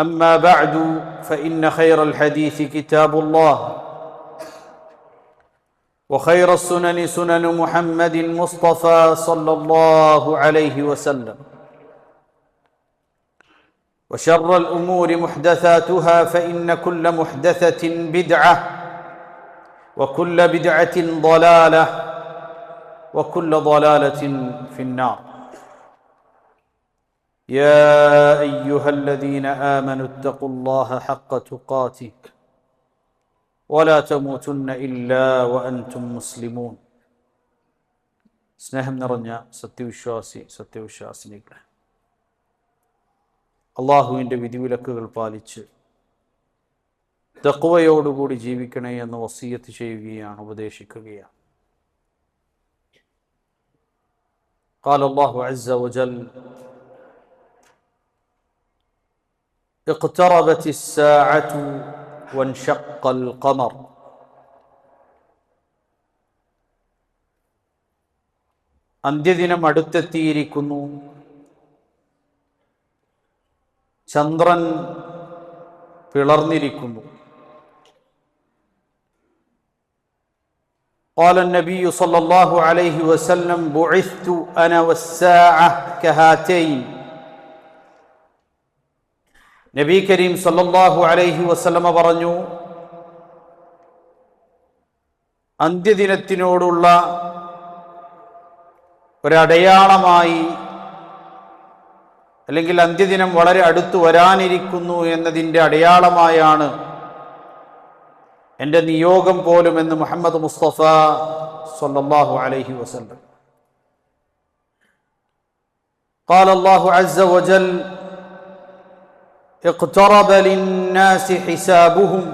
أما بعد فإن خير الحديث كتاب الله وخير السنن سنن محمد المصطفى صلى الله عليه وسلم وشر الأمور محدثاتها فإن كل محدثة بدعة وكل بدعة ضلالة وكل ضلالة في النار. يا ايها الذين امنوا اتقوا الله حق تقاته ولا تموتن الا وانتم مسلمون സ്നേഹം നിറഞ്ഞ സത്യവിശ്വാസി സത്യവിശ്വാസിനികളെ അള്ളാഹുവിൻ്റെ വിധിവിലക്കുകൾ പാലിച്ച് തക്കുവയോടുകൂടി ജീവിക്കണേ എന്ന് വസീയത്ത് ചെയ്യുകയാണ് ഉപദേശിക്കുകയാണ് قال الله عز وجل اقتربت الساعة وانشق القمر അന്ത്യദിനം അടുത്തെത്തിയിരിക്കുന്നു ചന്ദ്രൻ പിളർന്നിരിക്കുന്നു قال النبي صلى الله عليه وسلم بعثت أنا والساعة كهاتين നബി കരീം സല്ലല്ലാഹു അലൈഹി വസല്ലമ പറഞ്ഞു അന്ത്യദിനത്തിനോടുള്ള ഒരടയാളമായി അല്ലെങ്കിൽ അന്ത്യദിനം വളരെ അടുത്തു വരാനിരിക്കുന്നു എന്നതിൻ്റെ അടയാളമായാണ് എൻ്റെ നിയോഗം പോലും എന്ന് മുഹമ്മദ് മുസ്തഫ സല്ലല്ലാഹു അലൈഹി വസല്ലം قال الله عز وجل اقترب للناس حسابهم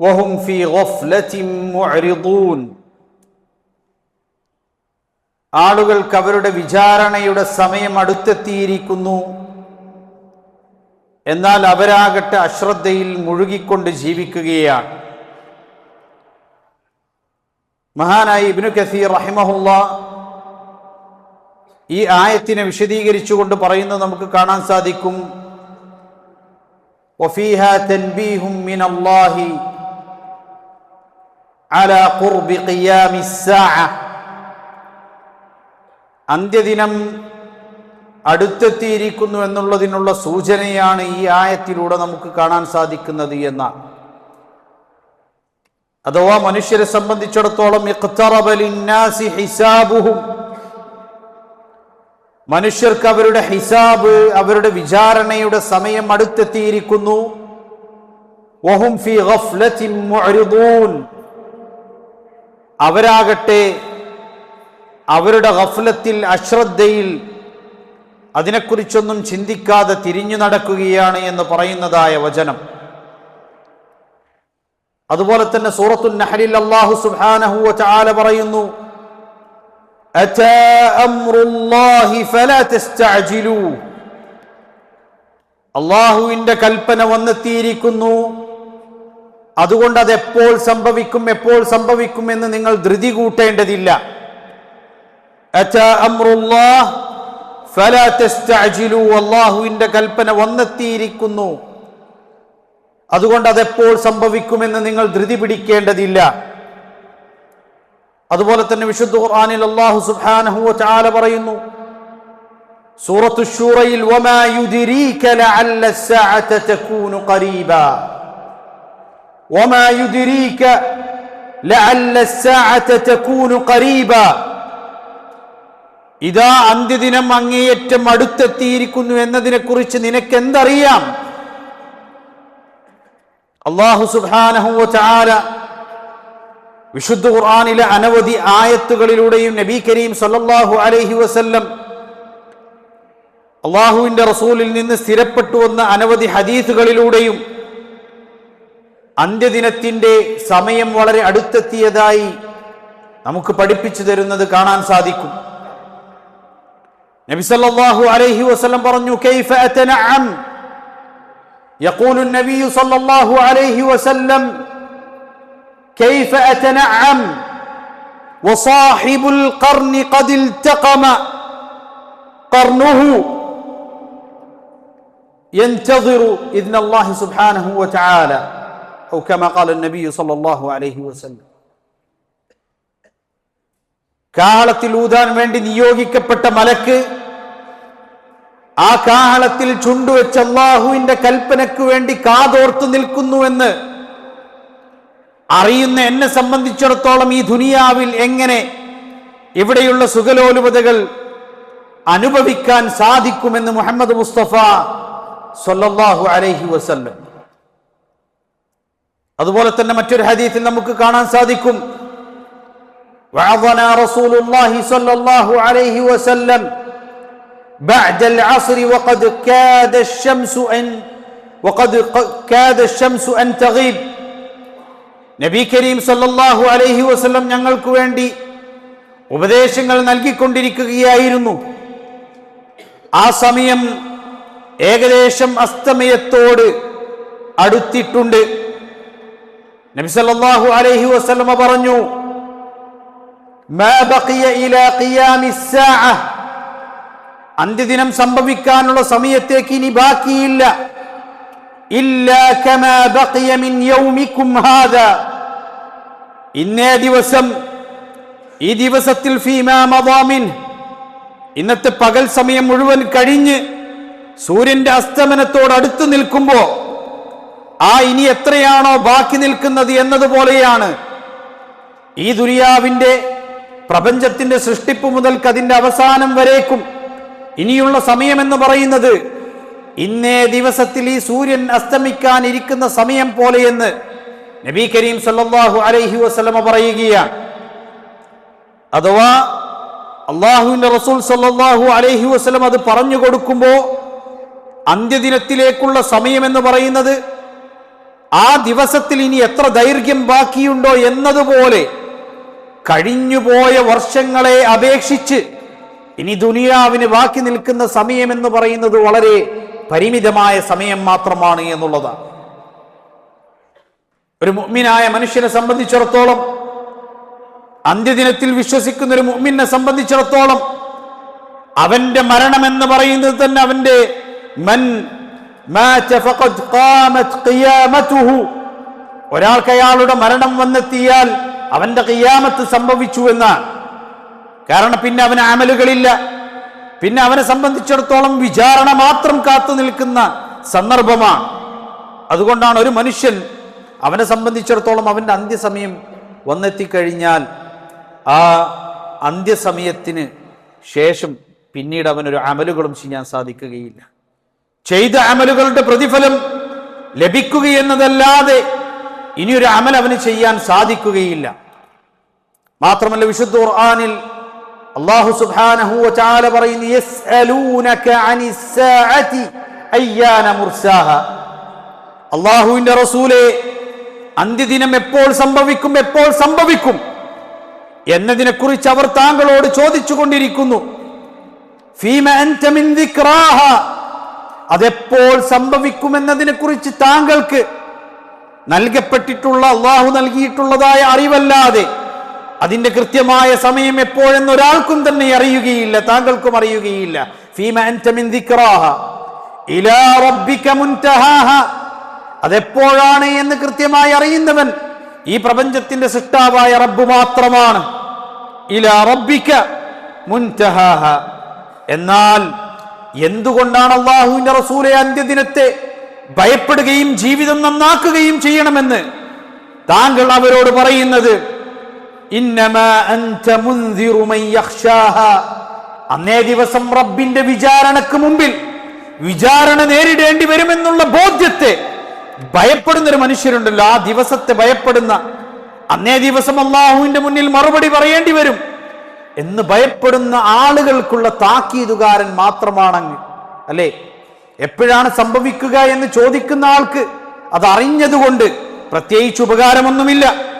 وهم في غفلة معرضون ആളുകൾക്ക് അവരുടെ വിചാരണയുടെ സമയം അടുത്തെത്തിയിരിക്കുന്നു എന്നാൽ അവരാകട്ടെ അശ്രദ്ധയിൽ മുഴുകിക്കൊണ്ട് ജീവിക്കുകയാണ് മഹാനായി ഇബ്നു കസീർ റഹിമഹുല്ല ഈ ആയത്തിനെ വിശദീകരിച്ചുകൊണ്ട് പറയുന്നത് നമുക്ക് കാണാൻ സാധിക്കും وفيها تنبيه من الله على قرب قيام الساعة അന്ത്യദിനം അടുത്തെത്തിയിരിക്കുന്നു എന്നുള്ളതിനുള്ള സൂചനയാണ് ഈ ആയത്തിലൂടെ നമുക്ക് കാണാൻ സാധിക്കുന്നത് എന്നാണ് അഥവാ മനുഷ്യരെ സംബന്ധിച്ചിടത്തോളം ഹിസാബുഹും മനുഷ്യർക്ക് അവരുടെ ഹിസാബ് അവരുടെ വിചാരണയുടെ സമയം അടുത്തെത്തിയിരിക്കുന്നു. അവരാകട്ടെ അവരുടെ ഗഫ്ലത്തിൽ അശ്രദ്ധയിൽ അതിനെക്കുറിച്ചൊന്നും ചിന്തിക്കാതെ തിരിഞ്ഞു നടക്കുകയാണ് എന്ന് പറയുന്നതായ വചനം. അതുപോലെ തന്നെ സൂറത്തുൽ നഹലിൽ അള്ളാഹു സുബ്ഹാനഹു വ തആല പറയുന്നു أتى أمر الله فلا تستعجلوه അള്ളാഹുവിന്റെ കൽപ്പന വന്നെത്തിയിരിക്കുന്നു അതുകൊണ്ട് അത് എപ്പോൾ സംഭവിക്കും എപ്പോൾ സംഭവിക്കും എന്ന് നിങ്ങൾ ധൃതി കൂട്ടേണ്ടതില്ല അറ്റാ അമ്രുല്ലാഹ് ഫലാ തസ്തഅജിലൂ. അള്ളാഹുവിന്റെ കൽപ്പന വന്നെത്തിയിരിക്കുന്നു അതുകൊണ്ട് അതെപ്പോൾ സംഭവിക്കുമെന്ന് നിങ്ങൾ ധൃതി പിടിക്കേണ്ടതില്ല അതുപോലെ തന്നെ വിശുദ്ധ ഖുർആനിൽ അള്ളാഹു സുബ്ഹാനഹു വതആല പറയുന്നു സൂറത്തു ഷൂറയിൽ ഇതാ അന്ത്യദിനം അങ്ങേയറ്റം അടുത്തെത്തിയിരിക്കുന്നു എന്നതിനെക്കുറിച്ച് നിനക്ക് നിനക്കെന്തറിയാം? അള്ളാഹു സുബ്ഹാനഹു വതആല വിശുദ്ധ ഖുർആാനിലെ അനവധി ആയത്തുകളിലൂടെയും നബി കരീം സല്ലാഹു അലൈഹി വസല്ലം അള്ളാഹുവിന്റെ റസൂലിൽ നിന്ന് സ്ഥിരപ്പെട്ടു വന്ന അനവധി ഹദീസുകളിലൂടെയും അന്ത്യദിനത്തിന്റെ സമയം വളരെ അടുത്തെത്തിയതായി നമുക്ക് പഠിപ്പിച്ചു തരുന്നത് കാണാൻ സാധിക്കും. നബി സല്ലല്ലാഹു അലൈഹി വസല്ലം പറഞ്ഞു കൈഫ യഖൂലു നബിയു സല്ലാഹു അലഹി വസല്ലം كيف أتنعم وصاحب القرن قد التقم قرنه ينتظر إذن الله سبحانه وتعالى أو كما قال النبي صلى الله عليه وسلم കാഹളത്തിൽ ഊതാൻ വേണ്ടി നിയോഗിക്കപ്പെട്ട മലക്ക് ആ കാഹളത്തിൽ ചുണ്ടുവെച്ച അള്ളാഹുവിന്റെ കൽപ്പനയ്ക്ക് വേണ്ടി കാതോർത്തു നിൽക്കുന്നുവെന്ന് അറിയുന്ന എന്നെ സംബന്ധിച്ചിടത്തോളം ഈ ദുനിയാവിൽ എങ്ങനെ ഇവിടെയുള്ള സുഖലോലുപതകൾ അനുഭവിക്കാൻ സാധിക്കുമെന്ന് മുഹമ്മദ് മുസ്തഫ സല്ലല്ലാഹു അലൈഹി വസല്ലം അതുപോലെ തന്നെ മറ്റൊരു ഹദീസിൽ നമുക്ക് കാണാൻ സാധിക്കും وعظنا رسول الله صلى الله عليه وسلم بعد العصر وقد كاد الشمس أن وقد كاد الشمس أن تغيب നബി കരീം സല്ലാഹു അലൈഹി വസ്ലം ഞങ്ങൾക്ക് വേണ്ടി ഉപദേശങ്ങൾ നൽകിക്കൊണ്ടിരിക്കുകയായിരുന്നു. ആ സമയം ഏകദേശം അസ്തമയത്തോട് അടുത്തിട്ടുണ്ട്. നബി സല്ലല്ലാഹു അലൈഹി വസ്ലമ പറഞ്ഞു അന്ത്യദിനം സംഭവിക്കാനുള്ള സമയത്തേക്ക് ഇനി ബാക്കിയില്ല. ഇന്നേ ദിവസം ഈ ദിവസത്തിൽ ഇന്നത്തെ പകൽ സമയം മുഴുവൻ കഴിഞ്ഞ് സൂര്യന്റെ അസ്തമനത്തോട് അടുത്ത് നിൽക്കുമ്പോ ആ ഇനി എത്രയാണോ ബാക്കി നിൽക്കുന്നത് എന്നതുപോലെയാണ് ഈ ദുനിയാവിന്റെ പ്രപഞ്ചത്തിന്റെ സൃഷ്ടിപ്പ് മുതൽക്ക് അതിന്റെ അവസാനം വരേക്കും. ഇനിയുള്ള സമയമെന്ന് പറയുന്നത് ഇന്നേ ദിവസത്തിൽ ഈ സൂര്യൻ അസ്തമിക്കാൻ ഇരിക്കുന്ന സമയം പോലെയെന്ന് നബി കരീം സല്ലാഹു അലൈഹി വസ്ലമ പറയുകയാണ്. അഥവാ അള്ളാഹുവിന്റെ റസൂൽ സല്ലാഹു അലൈഹി വസ്ലം അത് പറഞ്ഞു കൊടുക്കുമ്പോൾ അന്ത്യദിനത്തിലേക്കുള്ള സമയം എന്ന് പറയുന്നത് ആ ദിവസത്തിൽ ഇനി എത്ര ദൈർഘ്യം ബാക്കിയുണ്ടോ എന്നതുപോലെ കഴിഞ്ഞുപോയ വർഷങ്ങളെ അപേക്ഷിച്ച് ഇനി ദുനിയാവിന് ബാക്കി നിൽക്കുന്ന സമയം എന്ന് പറയുന്നത് വളരെ പരിമിതമായ സമയം മാത്രമാണ് എന്നുള്ളതാണ് ഒരു മുഅ്മിനായ മനുഷ്യനെ സംബന്ധിച്ചിടത്തോളം അന്ത്യദിനത്തിൽ വിശ്വസിക്കുന്ന ഒരു മുഅ്മിനെ സംബന്ധിച്ചിടത്തോളം അവന്റെ മരണം എന്ന് പറയുന്നത് തന്നെ അവന്റെ മൻ ഒരാൾക്ക് അയാളുടെ മരണം വന്നെത്തിയാൽ അവന്റെ കയ്യാമത്ത് സംഭവിച്ചു എന്നാണ്. കാരണം പിന്നെ അവന് അമലുകളില്ല. പിന്നെ അവനെ സംബന്ധിച്ചിടത്തോളം വിചാരണ മാത്രം കാത്തു നിൽക്കുന്ന സന്ദർഭമാണ്. അതുകൊണ്ടാണ് ഒരു മനുഷ്യൻ അവനെ സംബന്ധിച്ചിടത്തോളം അവന്റെ അന്ത്യസമയം വന്നെത്തിക്കഴിഞ്ഞാൽ ആ അന്ത്യസമയത്തിന് ശേഷം പിന്നീട് അവനൊരു അമലുകളും ചെയ്യാൻ സാധിക്കുകയില്ല. ചെയ്ത അമലുകളുടെ പ്രതിഫലം ലഭിക്കുകയെന്നതല്ലാതെ ഇനിയൊരു അമൽ അവന് ചെയ്യാൻ സാധിക്കുകയില്ല. മാത്രമല്ല വിശുദ്ധ ഖുർആനിൽ അല്ലാഹു സുബ്ഹാനഹു പറയുന്നു യസ്അലൂനക മുർസാഹ. അല്ലാഹുവിന്റെ റസൂലേ അന്ത്യദിനം എപ്പോൾ സംഭവിക്കും എപ്പോൾ സംഭവിക്കും എന്നതിനെ കുറിച്ച് അവർ താങ്കളോട് ചോദിച്ചു കൊണ്ടിരിക്കുന്നു അതെപ്പോൾ സംഭവിക്കുമെന്നതിനെ കുറിച്ച് താങ്കൾക്ക് നൽകപ്പെട്ടിട്ടുള്ള അള്ളാഹു നൽകിയിട്ടുള്ളതായ അറിവല്ലാതെ അതിന്റെ കൃത്യമായ സമയം എപ്പോഴെന്ന് ഒരാൾക്കും തന്നെ അറിയുകയില്ല താങ്കൾക്കും അറിയുകയില്ല. അതെപ്പോഴാണ് എന്ന് കൃത്യമായി അറിയുന്നവൻ ഈ പ്രപഞ്ചത്തിന്റെ സൃഷ്ടാവായ റബ്ബ് മാത്രമാണ്. ഇലാ റബ്ബിക മുൻതഹാഹ. എന്നാൽ എന്തുകൊണ്ടാണ് അള്ളാഹുവിന്റെ റസൂലെ അന്ത്യദിനത്തെ ഭയപ്പെടുകയും ജീവിതം നന്നാക്കുകയും ചെയ്യണമെന്ന് താങ്കൾ അവരോട് പറയുന്നത്? അന്നേ ദിവസം റബ്ബിന്റെ വിചാരണക്ക് മുമ്പിൽ വിചാരണ നേരിടേണ്ടി വരുമെന്നുള്ള ബോധ്യത്തെ ഭയപ്പെടുന്ന ഒരു മനുഷ്യരുണ്ടല്ലോ. ആ ദിവസത്തെ ഭയപ്പെടുന്ന അന്നേ ദിവസം അള്ളാഹുവിന്റെ മുന്നിൽ മറുപടി പറയേണ്ടി വരും എന്ന് ഭയപ്പെടുന്ന ആളുകൾക്കുള്ള താക്കീതുകാരൻ മാത്രമാണങ്ങ്. അല്ലേ? എപ്പോഴാണ് സംഭവിക്കുക എന്ന് ചോദിക്കുന്ന ആൾക്ക് അത് അറിഞ്ഞതുകൊണ്ട് പ്രത്യേകിച്ച് ഉപകാരമൊന്നുമില്ല.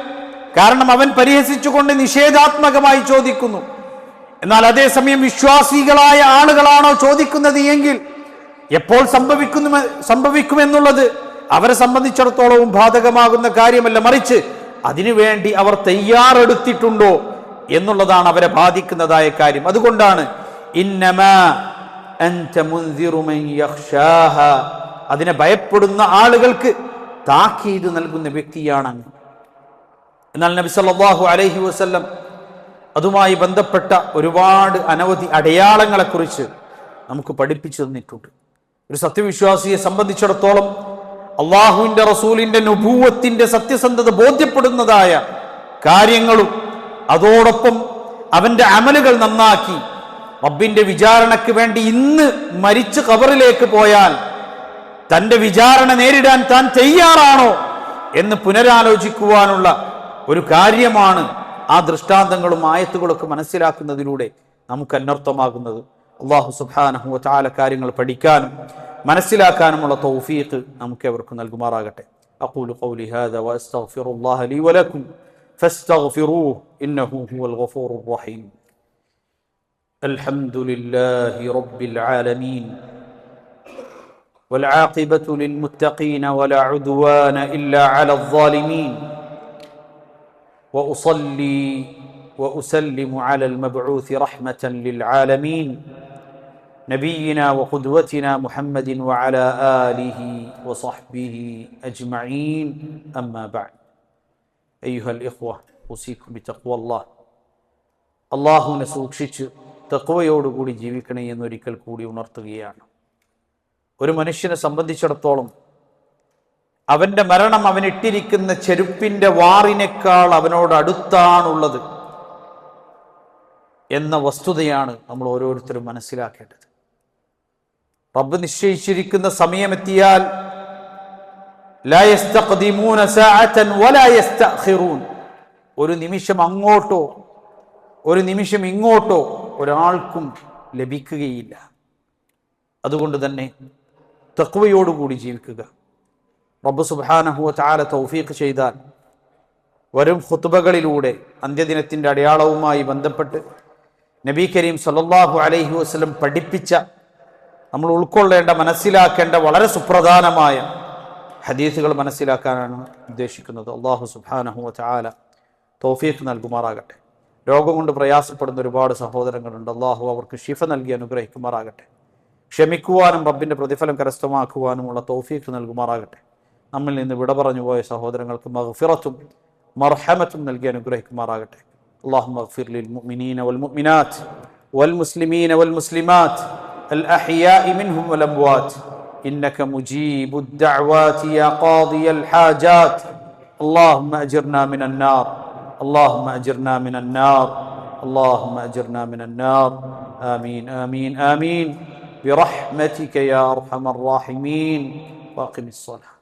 കാരണം അവൻ പരിഹസിച്ചുകൊണ്ട് നിഷേധാത്മകമായി ചോദിക്കുന്നു. എന്നാൽ അതേസമയം വിശ്വാസികളായ ആളുകളാണോ ചോദിക്കുന്നത് എങ്കിൽ എപ്പോൾ സംഭവിക്കുന്നു സംഭവിക്കുമെന്നുള്ളത് അവരെ സംബന്ധിച്ചിടത്തോളവും ബാധകമാകുന്ന കാര്യമല്ല. മറിച്ച് അതിനുവേണ്ടി അവർ തയ്യാറെടുത്തിട്ടുണ്ടോ എന്നുള്ളതാണ് അവരെ ബാധിക്കുന്നതായ കാര്യം. അതുകൊണ്ടാണ്. അതിനെ ഭയപ്പെടുന്ന ആളുകൾക്ക് താക്കീത് നൽകുന്ന വ്യക്തിയാണ് എന്നാൽ നബി സല്ലാഹു അലൈഹി വസ്ല്ലം അതുമായി ബന്ധപ്പെട്ട ഒരുപാട് അനവധി അടയാളങ്ങളെക്കുറിച്ച് നമുക്ക് പഠിപ്പിച്ചു തന്നിട്ടുണ്ട്. ഒരു സത്യവിശ്വാസിയെ സംബന്ധിച്ചിടത്തോളം അള്ളാഹുവിന്റെ റസൂലിന്റെ നുഭൂവത്തിന്റെ സത്യസന്ധത ബോധ്യപ്പെടുന്നതായ കാര്യങ്ങളും അതോടൊപ്പം അവന്റെ അമലുകൾ നന്നാക്കി റബ്ബിന്റെ വിചാരണയ്ക്ക് വേണ്ടി ഇന്ന് മരിച്ച് കബറിലേക്ക് പോയാൽ തന്റെ വിചാരണ നേരിടാൻ താൻ തയ്യാറാണോ എന്ന് പുനരാലോചിക്കുവാനുള്ള ഒരു കാര്യമാണ് ആ ദൃഷ്ടാന്തങ്ങളും ആയത്തുകളൊക്കെ മനസ്സിലാക്കുന്നതിലൂടെ നമുക്ക് അനർത്ഥമാകുന്നത് അള്ളാഹു സുബാനഹു ചാല കാര്യങ്ങൾ പഠിക്കാനും മനസ്സിലാക്കാനുമുള്ള തൗഫീഖ് നമുക്ക് എവർക്കും നൽകുമാറാകട്ടെ അഖൂലു ഖൗലി ഹാദാ വഅസ്തഗ്ഫിറുല്ലാഹ ലീ വലക്കും ഫസ്തഗ്ഫിറൂഹു ഇന്നഹു ഹുവൽ ഗഫൂറുർ റഹീം الحمد لله رب العالمين والعاقبة للمتقين ولا عدوان إلا على الظالمين وأصلي وأسلم على المبعوث رحمة للعالمين نبينا وقدوتنا محمد وعلى آله وصحبه أجمعين أما بعد أيها الإخوة أوصيكم بتقوى الله അള്ളാഹുവിനെ സൂക്ഷിച്ച് തക്വയോടുകൂടി ജീവിക്കണേ എന്നൊരിക്കൽ കൂടി ഉണർത്തുകയാണ് ഒരു മനുഷ്യനെ സംബന്ധിച്ചിടത്തോളം അവന്റെ മരണം അവനിട്ടിരിക്കുന്ന ചെരുപ്പിന്റെ വാറിനേക്കാൾ അവനോട് അടുത്താണുള്ളത് എന്ന വസ്തുതയാണ് നമ്മൾ ഓരോരുത്തരും മനസ്സിലാക്കേണ്ടത്. റബ്ബ് നിശ്ചയിച്ചിരിക്കുന്ന സമയമെത്തിയാൽ ഒരു നിമിഷം അങ്ങോട്ടോ ഒരു നിമിഷം ഇങ്ങോട്ടോ ഒരാൾക്കും ലഭിക്കുകയില്ല. അതുകൊണ്ട് തന്നെ തക്വയോടുകൂടി ജീവിക്കുക. റബ്ബ് സുബാനഹുവ ചാല തൗഫീഖ് ചെയ്താൽ വരും ഹുത്തുബകളിലൂടെ അന്ത്യദിനത്തിന്റെ അടയാളവുമായി ബന്ധപ്പെട്ട് നബി കരീം സല്ലല്ലാഹു അലൈഹി വസല്ലം പഠിപ്പിച്ച നമ്മൾ ഉൾക്കൊള്ളേണ്ട മനസ്സിലാക്കേണ്ട വളരെ സുപ്രധാനമായ ഹദീസുകൾ മനസ്സിലാക്കാനാണ് ഉദ്ദേശിക്കുന്നത്. അള്ളാഹു വ ചാല തൗഫീഖ് നൽകുമാറാകട്ടെ. രോഗം കൊണ്ട് പ്രയാസപ്പെടുന്ന ഒരുപാട് സഹോദരങ്ങളുണ്ട്. അള്ളാഹു അവർക്ക് ഷിഫ നൽകി അനുഗ്രഹിക്കുമാറാകട്ടെ. ക്ഷമിക്കുവാനും റബ്ബിന്റെ പ്രതിഫലം കരസ്ഥമാക്കുവാനുമുള്ള തൗഫീഖ് നൽകുമാറാകട്ടെ. നമ്മിൽ നിന്ന് വിട പറഞ്ഞു പോയ സഹോദരങ്ങൾക്ക് മഗ്ഫിറത്തും മർഹമത്തും നൽകി അനുഗ്രഹിക്കുമാറാകട്ടെ اللهم اغفر للمؤمنين والمؤمنات والمسلمين والمسلمات الأحياء منهم والأموات إنك مجيب الدعوات يا قاضي الحاجات اللهم أجرنا من النار اللهم أجرنا من النار اللهم أجرنا من النار آمين آمين آمين برحمتك يا أرحم الراحمين واقم الصلاة